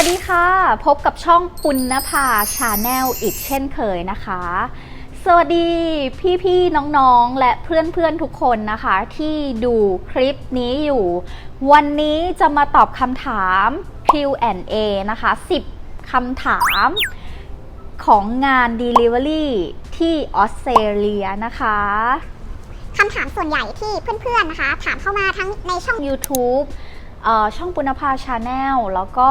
วัสดีค่ะ พบกับช่องปุณณภาชาแนลอีกเช่นเคยนะคะ สวัสดีพี่ๆน้องๆ และเพื่อนๆทุกคนนะคะ ที่ดูคลิปนี้อยู่ วันนี้จะมาตอบคำถาม Q&A นะคะ 10คำถามของงาน Delivery ที่ออสเตรเลียนะคะคำถามส่วนใหญ่ที่เพื่อนๆนะคะ ถามเข้ามาทั้งในช่อง YouTube เอ่อ ช่องปุณภาชาแนลแล้วก็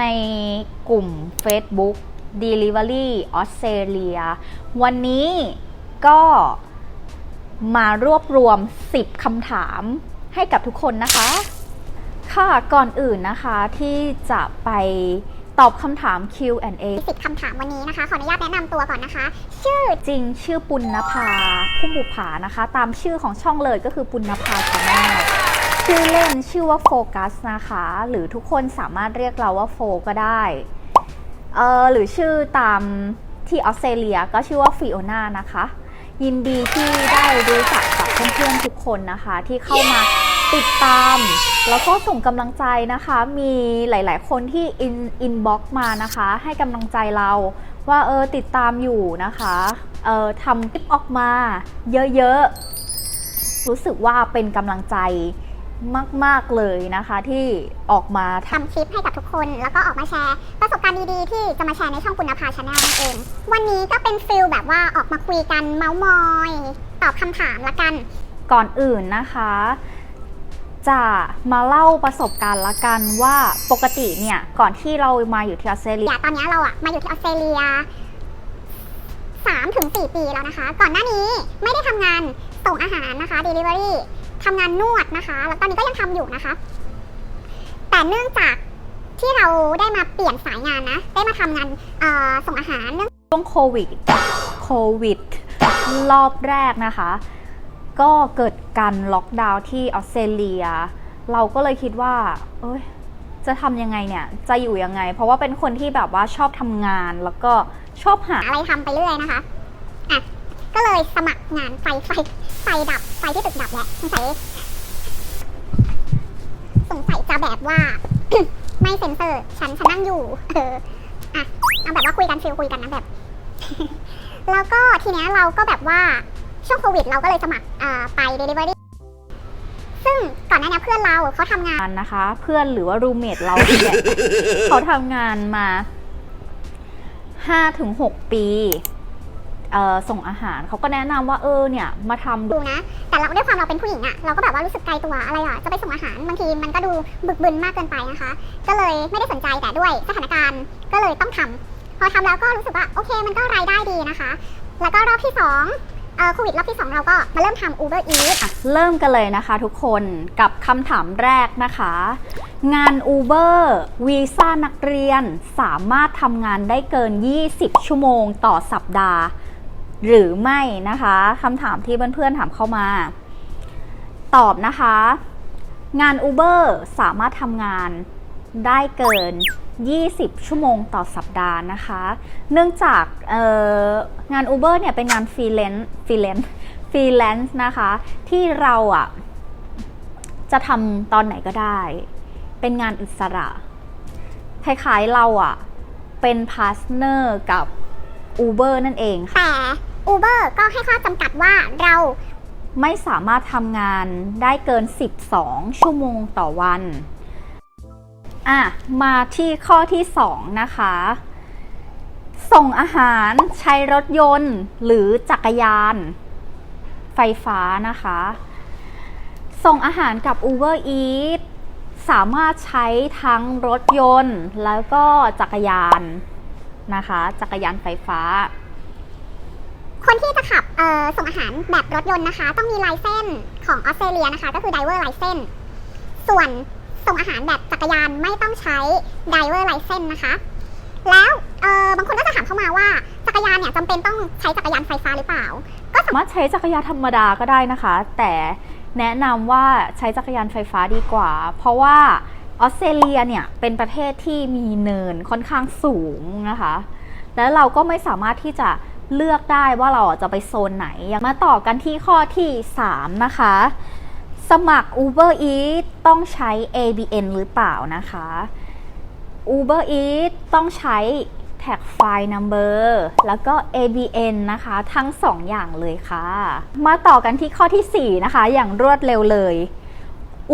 ในกลุ่ม Facebook Delivery ออสเตรเลียวันนี้ก็มารวบรวม 10คำถามให้กับทุกคนนะคะ ค่ะก่อนอื่นนะคะที่จะไปตอบคำถาม Q&A สิบคำถามวันนี้นะคะ ขออนุญาตแนะนำตัวก่อนนะคะ ชื่อจริงชื่อปุณณภาพุ่มบุภานะคะ ตามชื่อของช่องเลยก็คือปุณณภาชาแนล ชื่อเล่นชื่อว่าโฟกัสนะคะ หรือทุกคนสามารถเรียกเราว่าโฟก็ได้เออหรือชื่อตามที่ออสเตรเลียก็ชื่อว่าฟิโอนานะคะ ยินดีที่ได้รู้จักกับเพื่อนๆทุกคนนะคะ ที่เข้ามาติดตาม แล้วก็ส่งกำลังใจนะคะ มีหลายๆ คนที่อินอินบ็อกมานะคะ ให้กำลังใจเราว่าเออติดตามอยู่นะคะเออทำคลิปออกมาเยอะๆ รู้สึกว่าเป็นกำลังใจ มาก ๆ เลยนะคะที่ออกมาททำคลิปให้กับทุกคน แล้วก็ออกมาแชร์ ประสบการณ์ดีๆ ที่จะมาแชร์ในช่องปุณภาชาแนลนั่นเอง วันนี้ก็เป็นฟิลแบบว่าออกมาคุยกันเมาส์มอย ตอบคำถามละกันำก่อนอื่นนะคะ จะมาเล่าประสบการณ์ละกันว่าปกติเนี่ยก่อนที่เรามาอยู่ที่ออสเตรเลียเดี๋ยวตอนนี้เราอะมาอยู่ที่ออสเตรเลีย3ถึง4ปีแล้วนะคะ ก่อนหน้านี้ไม่ได้ทำงานส่งอาหารนะคะ Delivery ทำงานนวดนะคะ แล้วตอนนี้ก็ยังทำอยู่นะคะ แต่เนื่องจากที่เราได้มาเปลี่ยนสายงานนะ ได้มาทำงานเอ่อส่งอาหารเนื่องช่วงโควิด โควิด รอบแรกนะคะ ก็เกิดการล็อกดาวน์ที่ออสเตรเลีย เราก็เลยคิดว่า เอ้ย จะทำยังไงเนี่ย จะอยู่ยังไง เพราะว่าเป็นคนที่แบบว่าชอบทำงาน แล้วก็ชอบหาอะไรทำไปเรื่อยนะคะ อะ ก็เลยสมัครงานไฟไฟ ไฟดับ ไฟที่ตึกดับแหละสงสัยสงสัยจะแบบว่า ไม่เซ็นเซอร์ฉันฉันนั่งอยู่ เอออะเอาแบบว่าคุยกันฟิลคุยกันนะแบบ แล้วก็ทีเนี้ยเราก็แบบว่าช่วงโควิดเราก็เลยสมัครอ่าไป Delivery ซึ่งก่อนหน้านี้เพื่อนเราเขาทำงานงานนะคะ เพื่อนหรือว่ารูเมทเราเนี่ยเขาทำงานมา5-6ปีเอ่อ ส่งอาหารเขาก็แนะนำว่าเออเนี่ยมาทำดูนะ แต่เราด้วยความเราเป็นผู้หญิงอะเราก็แบบว่ารู้สึกไกลตัวอะไรอะจะไปส่งอาหารบางทีมันก็ดูบึกบึนมากเกินไปนะคะ ก็เลยไม่ได้สนใจแต่ด้วยสถานการณ์ก็เลยต้องทำพอทำแล้วก็รู้สึกว่าโอเคมันก็รายได้ดีนะคะ แล้วก็รอบที่สองเอ่อโควิดรอบที่สองเราก็มาเริ่มทำ Uber Eats อะเริ่มกันเลยนะคะทุกคนกับคำถามแรกนะคะ งาน Uber วีซ่านักเรียนสามารถทำงานได้เกิน 20 ชั่วโมงต่อสัปดาห์ หรือไม่นะคะคำถามที่เพื่อนๆถามเข้ามา ตอบนะคะ งาน Uber สามารถทำงานได้เกิน 20 ชั่วโมงต่อสัปดาห์นะคะ เนื่องจากเอ่องาน Uber เนี่ยเป็นงานฟรีแลนซ์ฟรีแลนซ์ฟรีแลนซ์นะคะ ที่เราอะจะทำตอนไหนก็ได้ เป็นงานอิสระคล้ายๆเราอะเป็นพาร์ทเนอร์กับ Uber นั่นเองค่ะแต่ Uber ก็ให้ข้อจำกัดว่าเรา ไม่สามารถทำงานได้เกิน 12 ชั่วโมงต่อวัน อะ มาที่ข้อที่ 2 นะคะ ส่งอาหารใช้รถยนต์หรือจักรยาน ไฟฟ้านะคะ ส่งอาหารกับ Uber Eats สามารถใช้ทั้งรถยนต์แล้วก็จักรยาน นะคะ จักรยานไฟฟ้า คนที่จะขับเอ่อส่งอาหารแบบรถยนต์นะคะ ต้องมีไลเซนส์ของออสเตรเลียนะคะ ก็คือ driver license ส่วนส่งอาหารแบบจักรยานไม่ต้องใช้ driver license นะคะ แล้วเอ่อบางคนก็จะถามเข้ามาว่าจักรยานเนี่ยจำเป็นต้องใช้จักรยานไฟฟ้าหรือเปล่า ก็สาสามารถใช้จักรยานธรรมดาก็ได้นะคะ แต่แนะนำว่าใช้จักรยานไฟฟ้าดีกว่า เพราะว่า ออสเตรเลียเนี่ยเป็นประเทศที่มีเนินค่อนข้างสูงนะคะ แล้วเราก็ไม่สามารถที่จะเลือกได้ว่าเราจะไปโซนไหนย่างมาต่อกันที่ข้อที่ 3 นะคะ สมัคร Uber Eats ต้องใช้ ABN หรือเปล่านะคะ Uber Eats ต้องใช้แท็กไฟล์ number แล้วก็ ABN นะคะ ทั้ง 2 อย่างเลยค่ะ มาต่อกันที่ข้อที่ 4 นะคะ อย่างรวดเร็วเลย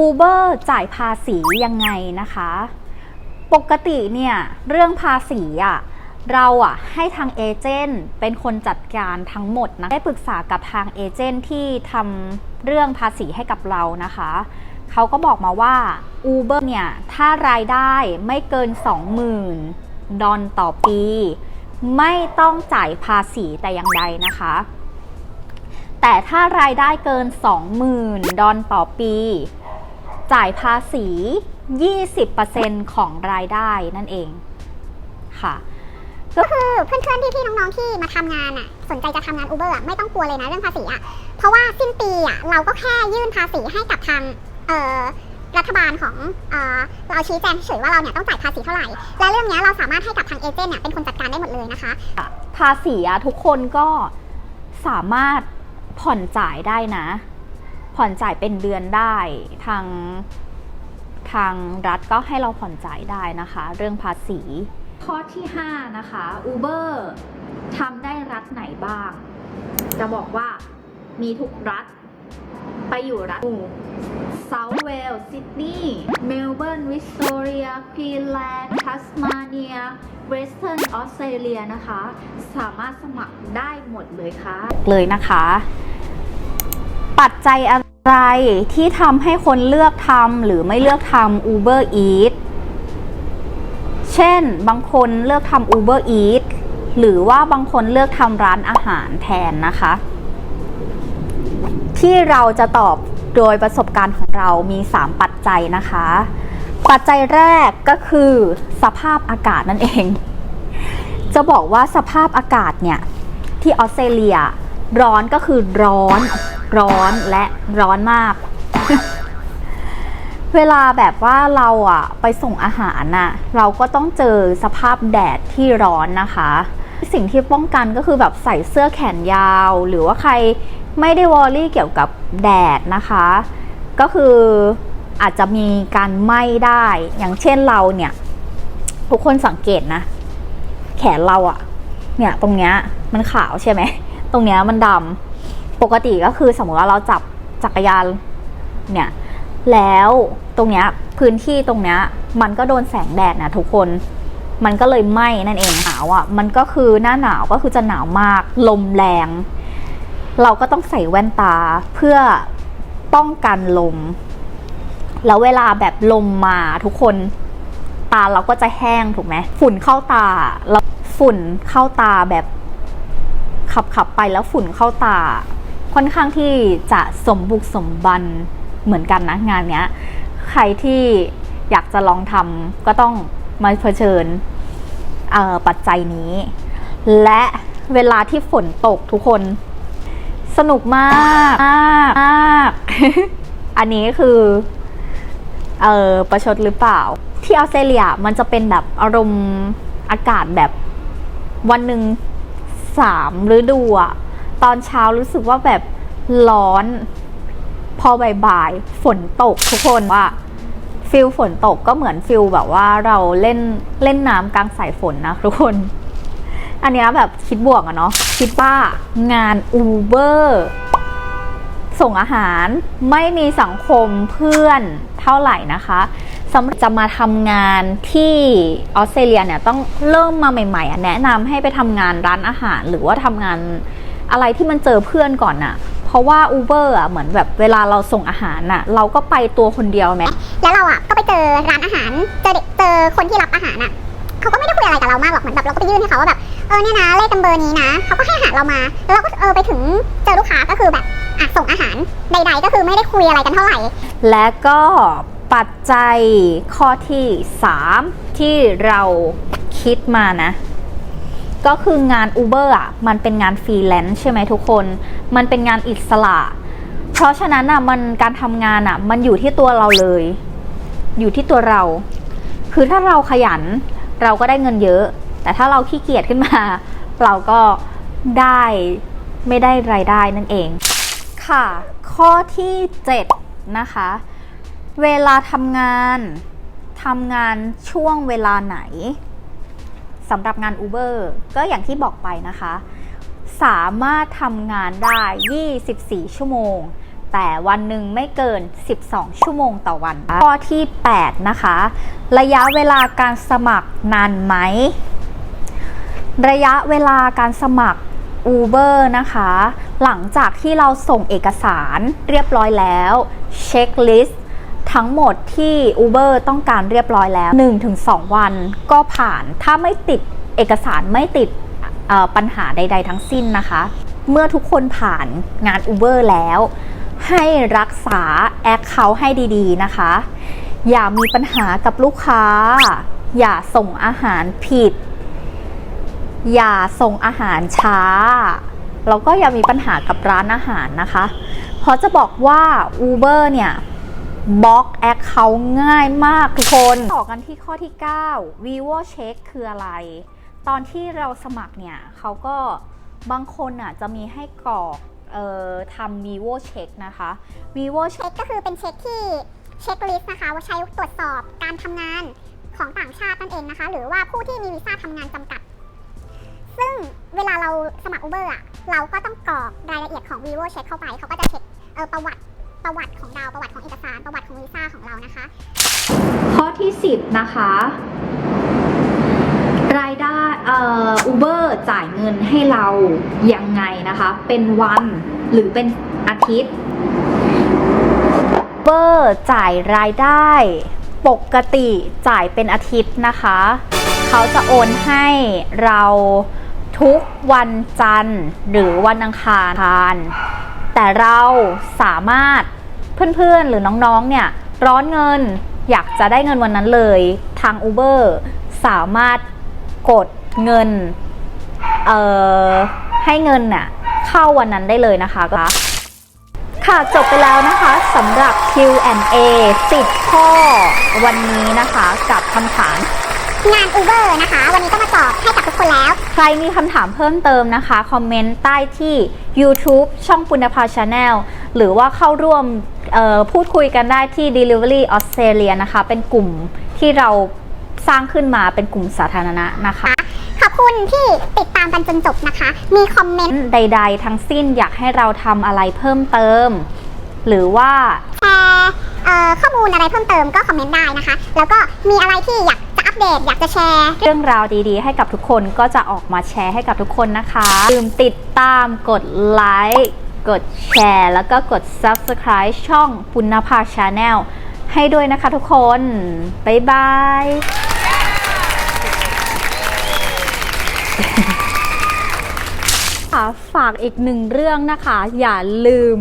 Uber จ่ายภาษียังไงนะคะ ปกติเนี่ยเรื่องภาษีอะเราอะให้ทางเอเจนต์เป็นคนจัดการทั้งหมดนะ ได้ปรึกษากับทางเอเจนต์ที่ทำเรื่องภาษีให้กับเรานะคะ เขาก็บอกมาว่า Uber เนี่ย ถ้ารายได้ไม่เกิน 20,000 ดอลต่อปี ไม่ต้องจ่ายภาษีแต่อย่างใดนะคะ แต่ถ้ารายได้เกิน 20,000 ดอลต่อปี จ่ายภาษี 20%ของรายได้นั่นเองค่ะก็คือเพื่อนๆพี่ๆน้องๆที่มาทำงานอะ สนใจจะทำงาน Uber อะไม่ต้องกลัวเลยนะเรื่องภาษีอะ เพราะว่าสิ้นปีอะเราก็แค่ยื่นภาษีให้กับทางเอ่อรัฐบาลของเอ่อเราชี้แจงเฉยๆว่าเราเนี่ยต้องจ่ายภาษีเท่าไหร่ และเรื่องเนี้ยเราสามารถให้กับทางเอเจนต์เนี่ยเป็นคนจัดการได้หมดเลยนะคะ ภาษีอะทุกคนก็สามารถผ่อนจ่ายได้นะ ผ่อนจ่ายเป็นเดือนได้ทางทางรัฐก็ให้เราผ่อนจ่ายได้นะคะ เรื่องภาษี ข้อที่ 5 นะคะ Uber ทำได้รัฐไหนบ้าง จะบอกว่ามีทุกรัฐ ไปอยู่รัฐเซาท์เวลซิดนีย์เมลเบิร์นวิกตอเรียควีนแลนด์ทัสมาเนียเวสเทิร์นออสเตรเลียนะคะ สามารถสมัครได้หมดเลยค่ะ เลยนะคะ ปัจจัยอะไรที่ทำให้คนเลือกทำหรือไม่เลือกทำ Uber Eats เช่น บางคนเลือกทำ Uber Eats หรือว่าบางคนเลือกทำร้านอาหารแทนนะคะ ที่เราจะตอบโดยประสบการณ์ของเรามี 3 ปัจจัยนะคะ ปัจจัยแรกก็คือสภาพอากาศนั่นเอง จะบอกว่าสภาพอากาศเนี่ย ที่ออสเตรเลีย ร้อนก็คือร้อน ร้อนและร้อนมาก เวลาแบบว่าเราอะไปส่งอาหารน่ะเราก็ต้องเจอสภาพแดดที่ร้อนนะคะ สิ่งที่ป้องกันก็คือแบบใส่เสื้อแขนยาว หรือว่าใครไม่ได้วอรี่เกี่ยวกับแดดนะคะ ก็คืออาจจะมีการไหม้ได้ อย่างเช่นเราเนี่ย ทุกคนสังเกตนะ แขนเราอะเนี่ย ตรงเนี้ยมันขาวใช่ไหม ตรงเนี้ยมันดำ ปกติก็คือสมมติว่าเราจับจักรยานเนี่ยแล้วตรงเนี้ยพื้นที่ตรงเนี้ยมันก็โดนแสงแดดนะทุกคนมันก็เลยไหม้นั่นเองหนาวอะ่ะมันก็คือหน้าหนาวก็คือจะหนาวมาก ลมแรง เราก็ต้องใส่แว่นตาเพื่อป้องกันลม แล้วเวลาแบบลมมาทุกคนตาเราก็จะแห้งถูกไหมฝุ่นเข้าตาเราฝุ่นเข้าตาแบบขับขับไปแล้วฝุ่นเข้าตา ค่อนข้างที่จะสมบุกสมบันเหมือนกันนะงานเนี้ย ใครที่อยากจะลองทำก็ต้องมาเผชิญปัจจัยนี้ และเวลาที่ฝนตกทุกคน สนุกมากมากมากอันนี้คือเออประชดหรือเปล่า ที่ออสเตรเลียมันจะเป็นแบบอารมณ์อากาศแบบวันหนึ่งสามฤดูอะ ตอนเช้ารู้สึกว่าแบบร้อน พอบ่ายๆฝนตกทุกคนว่าฟิลฝนตกก็เหมือนฟิลแบบว่าเราเล่นเล่นน้ำกลางสายฝนนะทุกคน อันนี้แบบคิดบวกอะเนาะคิดว่างาน Uber ส่งอาหารไม่มีสังคมเพื่อนเท่าไหร่นะคะสำหรับจะมาทำงานที่ออสเตรเลียเนี่ยต้องเริ่มมาใหม่ๆแนะนำให้ไปทำงานร้านอาหาร หรือว่าทำงาน อะไรที่มันเจอเพื่อนก่อนน่ะเพราะว่า Uber อะเหมือนแบบเวลาเราส่งอาหารน่ะ เราก็ไปตัวคนเดียวไหมแล้วเราอะก็ไปเจอร้านอาหาร เจอเด็กเจอคนที่รับอาหารอะเขาก็ไม่ได้คุยอะไรกับเรามากหรอกเหมือนแบบเราก็ไปยื่นให้เขาว่าแบบเออเนี่ยนะเลขกันเบอร์นี้นะเขาก็ให้อาหารเรามา แล้วเราก็เออไปถึงเจอลูกค้าก็คือแบบอะส่งอาหารใด ๆ ก็คือไม่ได้คุยอะไรกันเท่าไหร่ และก็ปัจจัยข้อที่ 3 ที่เราคิดมานะ ก็คืองาน Uber อะมันเป็นงานฟรีแลนซ์ใช่ไหมทุกคน มันเป็นงานอิสระ เพราะฉะนั้นอะมันการทำงานอะมันอยู่ที่ตัวเราเลย อยู่ที่ตัวเรา คือถ้าเราขยันเราก็ได้เงินเยอะ แต่ถ้าเราขี้เกียจขึ้นมา เราก็ได้ไม่ได้รายได้นั่นเอง ค่ะ ข้อที่7นะคะ เวลาทำงานทำงานช่วงเวลาไหน สำหรับงาน Uber ก็อย่างที่บอกไปนะคะ สามารถทำงานได้ 24 ชั่วโมง แต่วันหนึ่งไม่เกิน 12 ชั่วโมงต่อวัน ข้อที่ 8 นะคะ ระยะเวลาการสมัครนานไหม ระยะเวลาการสมัคร Uber นะคะ หลังจากที่เราส่งเอกสารเรียบร้อยแล้ว เช็คลิสต์ ทั้งหมดที่ Uber ต้องการเรียบร้อยแล้ว 1-2 วันก็ผ่าน ถ้าไม่ติดเอกสารไม่ติดปัญหาใด ๆ ทั้งสิ้นนะคะ เมื่อทุกคนผ่านงาน Uber แล้ว ให้รักษาแอคเคาท์ให้ดีๆนะคะ อย่ามีปัญหากับลูกค้า อย่าส่งอาหารผิด อย่าส่งอาหารช้าแล้วก็อย่ามีปัญหากับร้านอาหารนะคะ เพราะจะบอกว่า Uber เนี่ย บล็อกแอคเคาท์ง่ายมากทุกคน ต่อกันที่ข้อที่ 9 vivo check คืออะไร ตอนที่เราสมัครเนี่ยเขาก็บางคนอะจะมีให้กรอกออทำ vivo check นะคะ vivo check เชคก็คือเป็นเช็คที่เช็คลิสต์นะคะว่าใช้ตรวจสอบการทำงานของต่างชาตินั่นเองนะคะ หรือว่าผู้ที่มีวีซ่าทำงานจำกัด ซึ่งเวลาเราสมัคร Uber อะเราก็ต้องกรอกรายละเอียดของ vivo check เข้าไป เขาก็จะเช็คประวัติ ประวัติของเราประวัติของเอกสารประวัติของวีซ่าของเรานะคะ ข้อที่ 10 นะคะ รายได้เอ่อ Uber จ่ายเงินให้เรายังไงนะคะ เป็นวันหรือเป็นอาทิตย์ Uber จ่ายรายได้ ปกติจ่ายเป็นอาทิตย์นะคะ เขาจะโอนให้เราทุกวันจันทร์หรือวันอังคาร แต่เราสามารถเพื่อนๆหรือน้องๆเนี่ยร้อนเงินอยากจะได้เงินวันนั้นเลย ทาง Uber สามารถกดเงินเอ่อให้เงินน่ะเข้าวันนั้นได้เลยนะคะก็ค่ะจบไปแล้วนะคะสำหรับ Q&A 10 ข้อวันนี้นะคะกับคำถาม งาน Uber นะคะ วันนี้ก็มาตอบให้กับทุกคนแล้ว ใครมีคำถามเพิ่มเติมนะคะ คอมเมนต์ใต้ที่ YouTube ช่องปุณภาชาแนลหรือว่าเข้าร่วมเอ่อพูดคุยกันได้ที่ Delivery Australia นะคะ เป็นกลุ่มที่เราสร้างขึ้นมาเป็นกลุ่มสาธารณะนะคะ ขอบคุณที่ติดตามกันจนจบนะคะ มีคอมเมนต์ใด ๆ ทั้งสิ้นอยากให้เราทำอะไรเพิ่มเติม หรือว่าแชร์เอ่อข้อมูลอะไรเพิ่มเติมก็คอมเมนต์ได้นะคะ แล้วก็มีอะไรที่อยากจะอั ปเดตอยากจะแชร์ เรื่องราวดีๆ ให้กับทุกคนก็จะออกมาแชร์ให้กับทุกคนนะคะลืมติดตามกดไลค์กดแชร์แล้วก็กด Subscribe ช่องปุณภาชาแนลให้ด้วยนะคะทุกคน บ๊ายบายค่ะฝากอีกหนึ่งเรื่องนะคะ อย่าลืม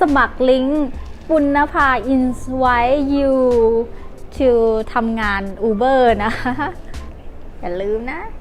สมัครลิงก์ปุณภา Invite you to ทำงาน Uber นะ อย่าลืมนะ